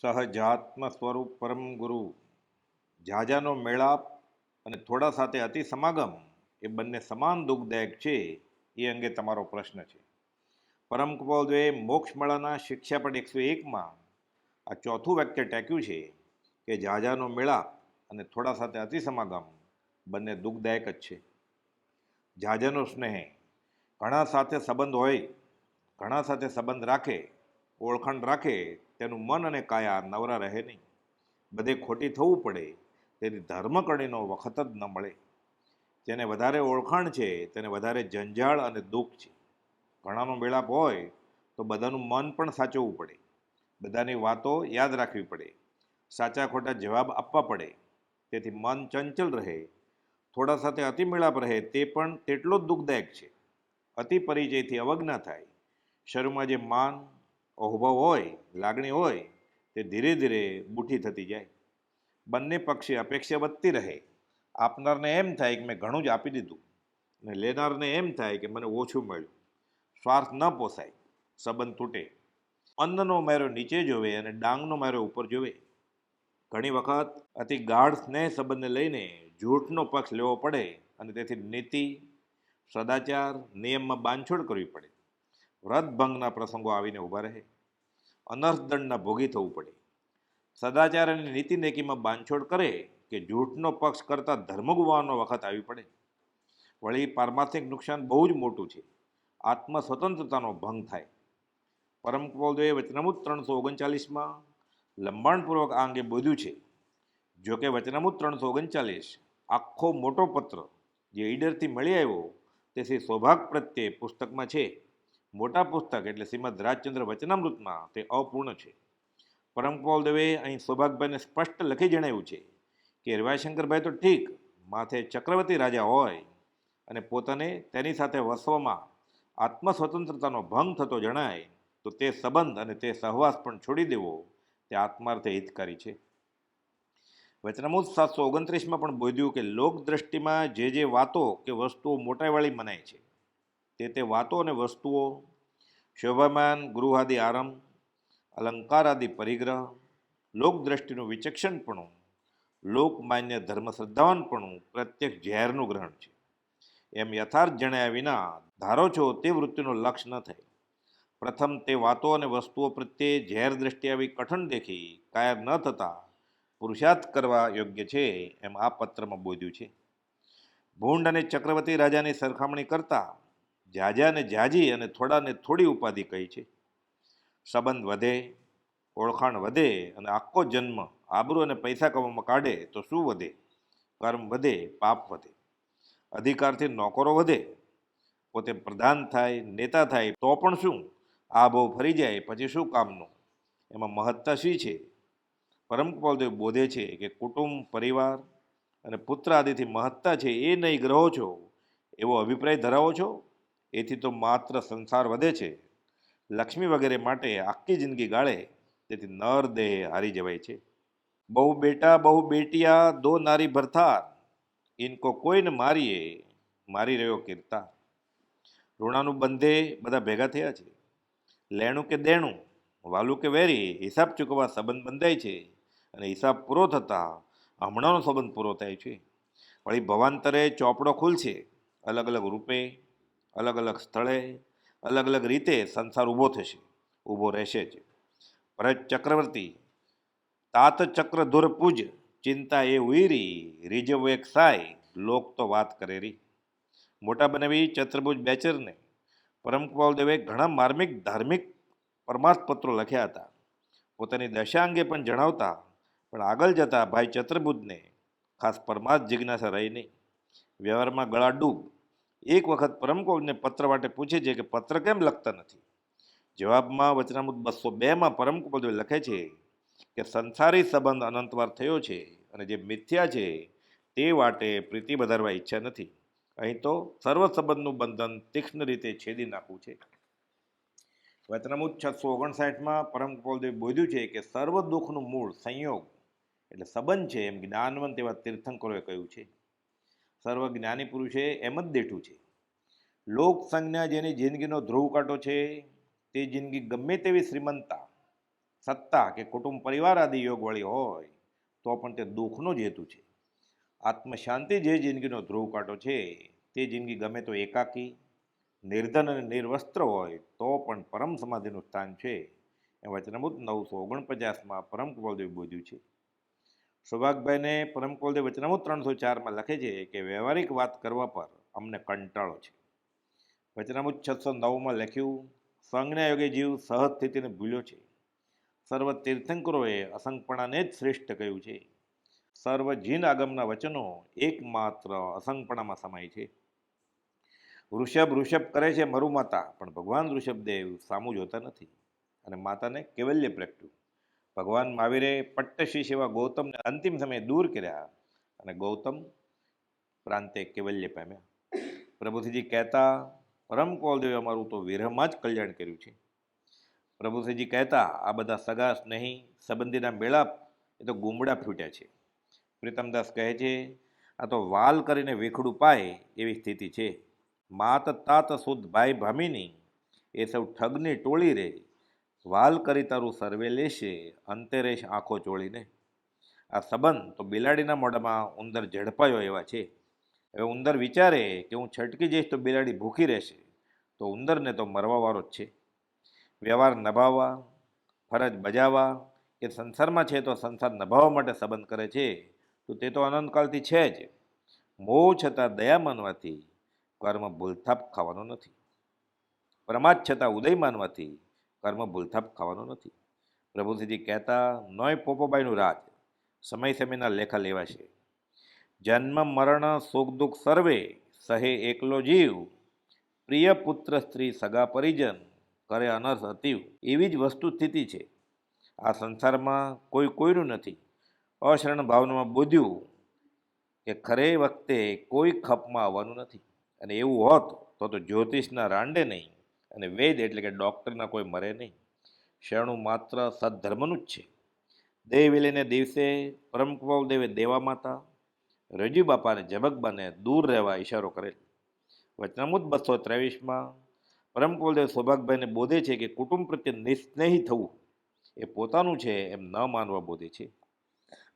સહજાત્મ સ્વરૂપ પરમ ગુરુ. ઝાઝાનો મેળાપ અને થોડા સાથે અતિ સમાગમ એ બંને સમાન દુઃખદાયક છે એ અંગે તમારો પ્રશ્ન છે. પરમ કૃપાલદેવે મોક્ષ મેળાના શિક્ષાપટ એકસો એકમાં આ ચોથું વાક્ય ટેક્યું છે કે ઝાઝાનો મેળાપ અને થોડા સાથે અતિ સમાગમ બંને દુઃખદાયક જ છે. ઝાઝાનો સ્નેહ ઘણા સાથે સંબંધ હોય, ઘણા સાથે સંબંધ રાખે ઓળખાણ રાખે, તેનું મન અને કાયા નવરા રહે નહીં. બધે ખોટી થવું પડે, તેની ધર્મકરણીનો વખત જ ન મળે. જેને વધારે ઓળખાણ છે, તેને વધારે જંજાળ અને દુઃખ છે. ઘણાનો મેળાપ હોય, તો બધાનું મન પણ સાચવવું પડે. બધાની વાતો યાદ રાખવી પડે. સાચા ખોટા જવાબ આપવા પડે. તેથી મન ચંચલ રહે. થોડા સાથે અતિ મેળાપ રહે, તે પણ તેટલો જ દુઃખદાયક છે. અતિ પરિચયથી અવજ્ઞા થાય. શરૂમાં જે માન અહોભાવ હોય, લાગણી હોય, તે ધીરે ધીરે બુઠી થતી જાય. બંને પક્ષે અપેક્ષા વધતી રહે. આપનારને એમ થાય કે મેં ઘણું જ આપી દીધું અને લેનારને એમ થાય કે મને ઓછું મળ્યું. સ્વાર્થ ન પોસાય, સંબંધ તૂટે. અન્નનો મેરો નીચે જોવે અને ડાંગનો મેરો ઉપર જોવે. ઘણી વખત અતિ ગાઢ સ્નેહ સંબંધને લઈને જૂઠનો પક્ષ લેવો પડે અને તેથી નીતિ, સદાચાર, નિયમમાં બાંધછોડ કરવી પડે. વ્રતભંગના પ્રસંગો આવીને ઊભા રહે. અનર્થદંડના ભોગી થવું પડે. સદાચાર અને નીતિ નેકીમાં બાંધછોડ કરે કે જૂઠનો પક્ષ કરતાં ધર્મ ગુમાવવાનો વખત આવી પડે. વળી પારમાર્થિક નુકસાન બહુ જ મોટું છે. આત્મ સ્વતંત્રતાનો ભંગ થાય. પરમ કૃપાલદેવે વચનામૃત ત્રણસો ઓગણચાલીસમાં લંબાણપૂર્વક આ અંગે બોધ્યું છે. જો કે વચનામૃત ત્રણસો ઓગણચાલીસ આખો મોટો પત્ર જે ઈડરથી મળી આવ્યો, તે શ્રી સૌભાગ પ્રત્યે પુસ્તકમાં છે. મોટા પુસ્તક એટલે શ્રીમદ રાજચંદ્ર વચનામૃતમાં તે અપૂર્ણ છે. પરમપોલ દેવે અહીં સૌભાગભાઈને સ્પષ્ટ લખી જણાવ્યું છે કે રવાશંકરભાઈ તો ઠીક, માથે ચક્રવર્તી રાજા હોય અને પોતાને તેની સાથે વસવામાં આત્મ સ્વતંત્રતાનો ભંગ થતો જણાય, તો તે સંબંધ અને તે સહવાસ પણ છોડી દેવો તે આત્માર્થે હિતકારી છે. વચનામૂત સાતસો ઓગણત્રીસમાં પણ બોધ્યું કે લોક દ્રષ્ટિમાં જે જે વાતો કે વસ્તુઓ મોટાઈવાળી મનાય છે તે તે વાતો અને વસ્તુઓ, શોભામાન, ગૃહાદિ આરંભ અલંકાર આદિ પરિગ્રહ, લોકદ્રષ્ટિનું વિચક્ષણપણું લોકમાન્ય ધર્મશ્રદ્ધાવાનપણું પ્રત્યેક ઝેરનું ગ્રહણ છે. એમ યથાર્થ જણાયા વિના ધારો છો તે વૃત્તિનું લક્ષ્ય ન થાય. પ્રથમ તે વાતો અને વસ્તુઓ પ્રત્યે ઝેર દ્રષ્ટિ આવી કઠણ દેખી કાયર ન થતાં પુરુષાર્થ કરવા યોગ્ય છે એમ આ પત્રમાં બોધ્યું છે. ભૂંડ અને ચક્રવર્તી રાજાની સરખામણી કરતા જાજાને જાજી અને થોડાને થોડી ઉપાધિ કહી છે. સંબંધ વધે, ઓળખાણ વધે અને આખો જન્મ આબરૂ અને પૈસા કમાવામાં કાઢે તો શું વધે? કર્મ વધે, પાપ વધે. અધિકારથી નોકરો વધે, પોતે પ્રધાન થાય, નેતા થાય તો પણ શું? આ બહુ ફરી જાય, પછી શું કામનું? એમાં મહત્તા શી છે? પરમ કૃપાલદેવ બોધે છે કે કુટુંબ, પરિવાર અને પુત્ર આદિથી મહત્તા છે એ નહીં ગ્રહો છો, એવો અભિપ્રાય ધરાવો છો? એથી તો માત્ર સંસાર વધે છે. લક્ષ્મી વગેરે માટે આખી જિંદગી ગાળે તેથી નર દેહ હારી જવાય છે. બહુ બેટા, બહુ બેટિયા, દો નારી ભરથાર. ઇનકો કોઈને મારીએ, મારી રહ્યો કીર્તા. ઋણાનું બંધે બધા ભેગા થયા છે. લેણું કે દેણું, વાલું કે વેરી, હિસાબ ચૂકવવા સંબંધ બંધાય છે. અને હિસાબ પૂરો થતાં હમણાંનો સંબંધ પૂરો થાય છે. વળી ભવાંતરે ચોપડો ખુલશે, અલગ અલગ રૂપે અલગ અલગ સ્થળે, અલગ અલગ રીતે સંસાર ઊભો થશે, ઊભો રહેશે જ. ભરત ચક્રવર્તી, તાત ચક્ર ધુર પૂજ, ચિંતા એ ઉઈરી, રીઝવ એક સાય, લોક તો વાત કરે રી. મોટા બનાવી ચત્રભુજ બેચરને, પરમ દેવે ઘણા માર્મિક, ધાર્મિક પરમાર્થ પત્રો લખ્યા હતા. પોતાની દશા અંગે પણ જણાવતા, પણ આગળ જતા ભાઈ ચત્રબુદ્ધને ખાસ પરમાર્થ જિજ્ઞાસા રહી નહીં. વ્યવહારમાં ગળા ડૂબ એક વખત પરમકોને પત્ર માટે પૂછે છે કે પત્ર કેમ લખતા નથી? જવાબમાં વચનામૃત બસો બેમાં પરમકુપદેવ લખે છે કે સંસારી સંબંધ અનંતવાર થયો છે અને જે મિથ્યા છે તે વાટે પ્રીતિ વધારવા ઈચ્છા નથી. અહીં તો સર્વ સંબંધનું બંધન તીક્ષ્ણ રીતે છેદી નાખવું છે. વચનામૃત છસો ઓગણસાઠમાં પરમ કૃપાલદેવ બોધ્યું છે કે સર્વ દુઃખનું મૂળ સંયોગ એટલે સંબંધ છે એમ જ્ઞાનવંત એવા તીર્થંકરોએ કહ્યું છે. સર્વ જ્ઞાની પુરુષે એમ જ દેઠું છે. લોક જેની જિંદગીનો ધ્રુવ કાંટો છે, તે જિંદગી ગમે તેવી શ્રીમંતા, સત્તા કે કુટુંબ પરિવાર આદિ યોગવાળી હોય, તો પણ તે દુઃખનો જ હેતુ છે. આત્મશાંતિ જે જિંદગીનો ધ્રુવ કાંટો છે, તે જિંદગી ગમે તો એકાકી, નિર્ધન અને નિર્વસ્ત્ર હોય, તો પણ પરમ સમાધિનું સ્થાન છે. એ વચનમૂત નવસો ઓગણપચાસમાં પરમ કુવલદેવ બોધ્યું છે. સૌભાગભાઈને પરમ કુવલદેવ વચનામુ ત્રણસો ચારમાં લખે છે કે વ્યવહારિક વાત કરવા પર અમને કંટાળો છે. વચનામુ છસો નવમાં લખ્યું, સંજ્ઞા યોગે જીવ સહજ સ્થિતિને ભૂલ્યો છે. સર્વ તીર્થંકરોએ અસંગપણાને જ શ્રેષ્ઠ કહ્યું છે. સર્વ જીન આગમના વચનો એકમાત્ર અસંગપણામાં સમાય છે. વૃષભ વૃષભ કરે છે મરુ માતા પણ ભગવાન ઋષભદેવ સામું જોતા નથી અને માતાને કેવલ્ય પ્રગટ્યું ભગવાન મહાવીરે પટ્ટશી સેવા ગૌતમને અંતિમ સમયે દૂર કર્યા અને ગૌતમ પ્રાંતે કેવલ્ય પામ્યા. પ્રભુથીજી કહેતા, પરમ કોલદેવે અમારું તો વિરહમાં જ કલ્યાણ કર્યું છે. પ્રભુશ્રીજી કહેતા, આ બધા સગા સ્નેહી સંબંધીના મેળાપ એ તો ગુમડા ફૂટ્યા છે. પ્રીતમદાસ કહે છે, આ તો વાલ કરીને વેખડું પાય એવી સ્થિતિ છે. માત તાત સુદ ભાઈ ભામીની, એ સૌ ઠગની ટોળી રે વાલ કરી તારું સર્વે લેશે, અંતે રહેશ આંખો ચોળીને આ સંબંધ તો બિલાડીના મોઢામાં ઉંદર ઝડપાયો એવા છે. હવે ઉંદર વિચારે કે હું છટકી જઈશ તો બિલાડી ભૂખી રહેશે, તો ઉંદરને તો મરવાવાળો જ છે. વ્યવહાર નભાવવા, ફરજ બજાવવા, કે સંસારમાં છે તો સંસાર નભાવવા માટે સંબંધ કરે છે, તો તે તો અનંતકાળથી છે જ. મોહ છતાં દયા માનવાથી કર્મ ભૂલથાપ ખાવાનો નથી. પ્રમાદ છતાં ઉદય માનવાથી કર્મ ભૂલથાપ ખાવાનો નથી. પ્રભુશ્રીજી કહેતા, નોય પોપોબાઈનું રાજ. સમય સમયના લેખા લેવાશે. જન્મ, મરણ, સુખ, દુઃખ સર્વે સહે એકલો જીવ. પ્રિય પુત્ર, સ્ત્રી, સગા, પરિજન, કરે અનર્થ અતિવ. એવી જ વસ્તુ સ્થિતિ છે. આ સંસારમાં કોઈ કોઈનું નથી. અશરણ ભાવનામાં બોધ્યું કે ખરે વખતે કોઈ ખપમાં આવવાનું નથી. અને એવું હોત તો તો જ્યોતિષના રાંડે નહીં. અને વેદ એટલે કે ડૉક્ટરના કોઈ મરે નહીં. શરણું માત્ર સદ્ધર્મનું જ છે. દેહ વિલેને દિવસે પરમ દેવે દેવા માતા રજુ બાપાને જબકબાને દૂર રહેવા ઈશારો કરેલ વચનામૃત બસો ત્રેવીસમાં પરમ કુલદેવ સૌભાગભાઈને બોધે છે કે કુટુંબ પ્રત્યે નિસ્નેહી થવું એ પોતાનું છે એમ ન માનવા બોધે છે.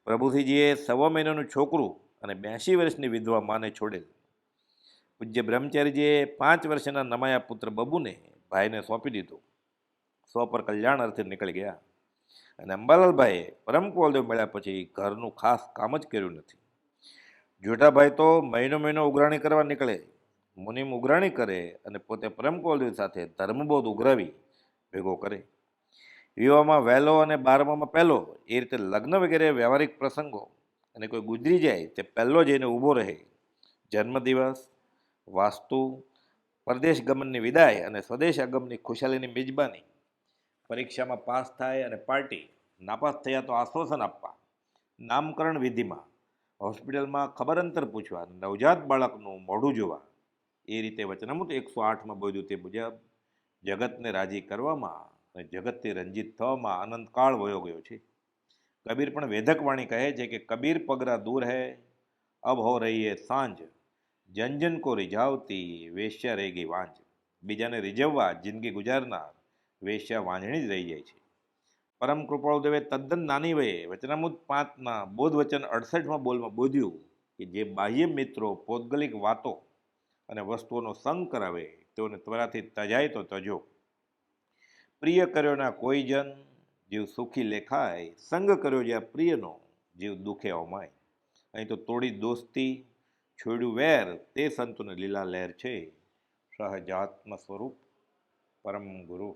પ્રભુસિંહજીએ સવા મહિનાનું છોકરું અને બ્યાસી વર્ષની વિધવા માને છોડેલ. પૂજ્ય બ્રહ્મચારીજીએ પાંચ વર્ષના નમાયા પુત્ર બબુને ભાઈને સોંપી દીધું. સો પર કલ્યાણ અર્થે નીકળી ગયા. અને અંબાલાલભાઈએ પરમ કોલદેવ મળ્યા પછી ઘરનું ખાસ કામ જ કર્યું નથી. જોટાભાઈ તો મહિનો મહિનો ઉઘરાણી કરવા નીકળે. મુનિમ ઉઘરાણી કરે અને પોતે પરમ કુલદેવ સાથે ધર્મબોધ ઉઘરાવી ભેગો કરે. વિવાહમાં વહેલો અને બારમામાં પહેલો એ રીતે લગ્ન વગેરે વ્યવહારિક પ્રસંગો અને કોઈ ગુજરી જાય તે પહેલો જઈને ઊભો રહે. જન્મદિવસ વાસ્તુ, પરદેશ ગમનની વિદાય અને સ્વદેશ આગમની ખુશાલીની મિજબાની. પરીક્ષામાં પાસ થાય અને પાર્ટી નાપાસ થયા તો આશ્વાસન આપવા. નામકરણ વિધિમાં, હોસ્પિટલમાં ખબર અંતર પૂછવા, નવજાત બાળકનું મોઢું જોવા. એ રીતે વચનામૃત એકસો આઠમાં બોલ્યું તે મુજબ, જગતને રાજી કરવામાં અને જગતથી રંજિત થવામાં આનંદકાળ વયો ગયો છે. કબીર પણ વેધક વાણી કહે છે કે કબીર પગરા દૂર હૈ, અબ હો રહી હે સાંજ. જન જન કો રીઝાવતી વેશ્યા રહી ગઈ વાંજ. બીજાને રીઝવવા જિંદગી ગુજારનાર વેશ્યા વાંઝણી જ રહી જાય છે. પરમ કૃપાળુદેવે તદ્દન નાની વયે વચનામૃત પાંચના બોધ વચન અડસઠમાં બોલમાં બોધ્યું કે જે બાહ્ય મિત્રો પૌદ્ગલિક વાતો અને વસ્તુઓનો સંગ કરાવે, તેઓને ત્વરાથી તજાય તો તજો. પ્રિય કર્યોના કોઈ જન, જીવ સુખી લેખાય. સંગ કર્યો જ્યાં પ્રિયનો, જીવ દુઃખે અમાય અહીં તો તોડી દોસ્તી છોડ્યું વેર તે સંતોને લીલા લહેર છે. સહજાત્મ સ્વરૂપ પરમ ગુરુ.